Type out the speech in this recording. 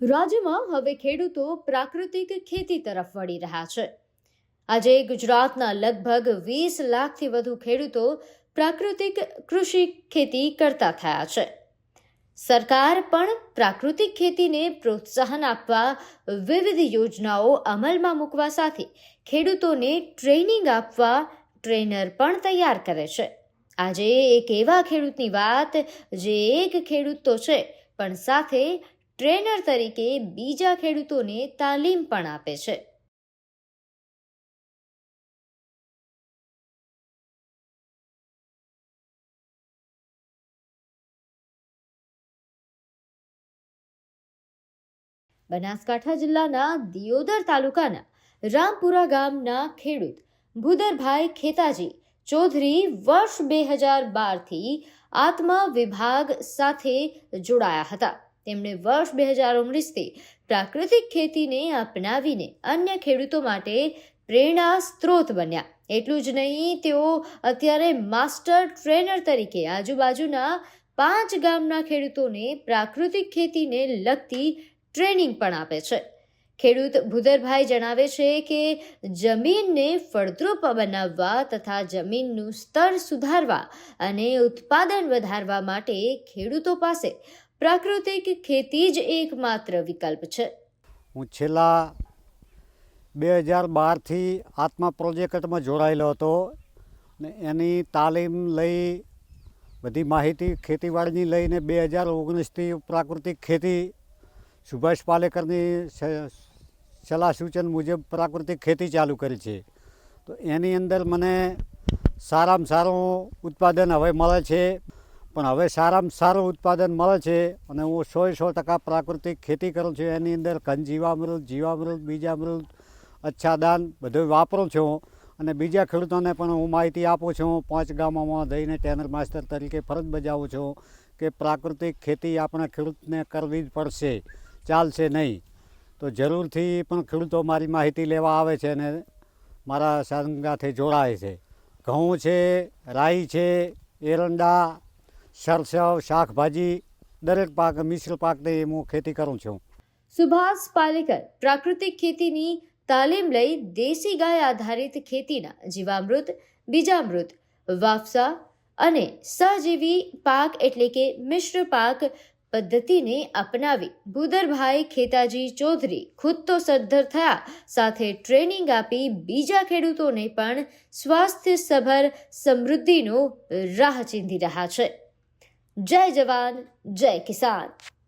રાજ્યમાં હવે ખેડૂતો પ્રાકૃતિક ખેતી તરફ વળી રહ્યા છે. આજે ગુજરાતના લગભગ વીસ લાખથી વધુ ખેડૂતો પ્રાકૃતિક કૃષિ ખેતી કરતા થયા છે. સરકાર પણ પ્રાકૃતિક ખેતીને પ્રોત્સાહન આપવા વિવિધ યોજનાઓ અમલમાં મૂકવા સાથે ખેડૂતોને ટ્રેનિંગ આપવા ટ્રેનર પણ તૈયાર કરે છે. આજે એક એવા ખેડૂતની વાત જે એક ખેડૂત તો છે, પણ સાથે ટ્રેનર તરીકે બીજા ખેડૂતોને તાલીમ પણ આપે છે. બનાસકાંઠા જિલ્લાના દિયોદર તાલુકાના રામપુરા ગામના ખેડૂત ભૂદરભાઈ ખેતાજી ચૌધરી વર્ષ બે હજાર બારથી આત્મા વિભાગ સાથે જોડાયા હતા. તેમણે વર્ષ બે હજાર ઓગણીસથી પ્રાકૃતિક ખેતીને અપનાવીને અન્ય ખેડૂતો માટે પ્રેરણા સ્ત્રોત બન્યા. એટલું જ નહીં, તેઓ અત્યારે માસ્ટર ટ્રેનર તરીકે આજુબાજુના પાંચ ગામના ખેડૂતોને પ્રાકૃતિક ખેતીને લગતી ટ્રેનિંગ પણ આપે છે. ખેડૂત ભૂદરભાઈ જણાવે છે કે જમીનને ફળદ્રુપ બનાવવા તથા જમીનનું સ્તર સુધારવા અને ઉત્પાદન વધારવા માટે ખેડૂતો પાસે પ્રાકૃતિક ખેતી જ એકમાત્ર વિકલ્પ છે. હું છેલ્લા બે હજાર બારથી આત્મા પ્રોજેક્ટમાં જોડાયેલો હતો ને એની તાલીમ લઈ, બધી માહિતી ખેતીવાડીની લઈને બે હજાર ઓગણીસથી પ્રાકૃતિક ખેતી, સુભાષ પાલેકરની સલાહ સૂચન મુજબ પ્રાકૃતિક ખેતી ચાલુ કરી છે. તો એની અંદર મને સારામાં સારું ઉત્પાદન હવે મળે છે. પણ હવે સારામાં સારું ઉત્પાદન મળે છે અને હું સો સો ટકા પ્રાકૃતિક ખેતી કરું છું. એની અંદર ઘન, જીવામૃત જીવામૃત, બીજામૃત, અચ્છાદાન બધું વાપરું છું. અને બીજા ખેડૂતોને પણ હું માહિતી આપું છું. પાંચ ગામોમાં જઈને ટેનર માસ્ટર તરીકે ફરજ બજાવું છું કે પ્રાકૃતિક ખેતી આપણે ખેડૂતને કરવી જ પડશે. ચાલશે નહીં. તો જરૂરથી પણ ખેડૂતો મારી માહિતી લેવા આવે છે અને મારા સંગાથે જોડાય છે. ઘઉં છે, રાઈ છે, એરંડા સરસવ, શાકભાજી, દરેક પાક, મિશ્ર પાકની હું ખેતી કરું છું. સુભાષ પાલેકર પ્રાકૃતિક ખેતીની તાલીમ લઈ દેશી ગાય આધારિત ખેતીના જીવામૃત, બીજામૃત, વાફસા અને સહજીવી પાક એટલે કે મિશ્ર પાક પદ્ધતિને અપનાવી ભૂદરભાઈ ખેતાજી ચૌધરી ખુદ તો સદ્ધર થયા, સાથે ટ્રેનિંગ આપી બીજા ખેડૂતોને પણ સ્વાસ્થ્ય સભર સમૃદ્ધિનો રાહ ચીંધી રહ્યા છે. જય જવાન જય કિસાન.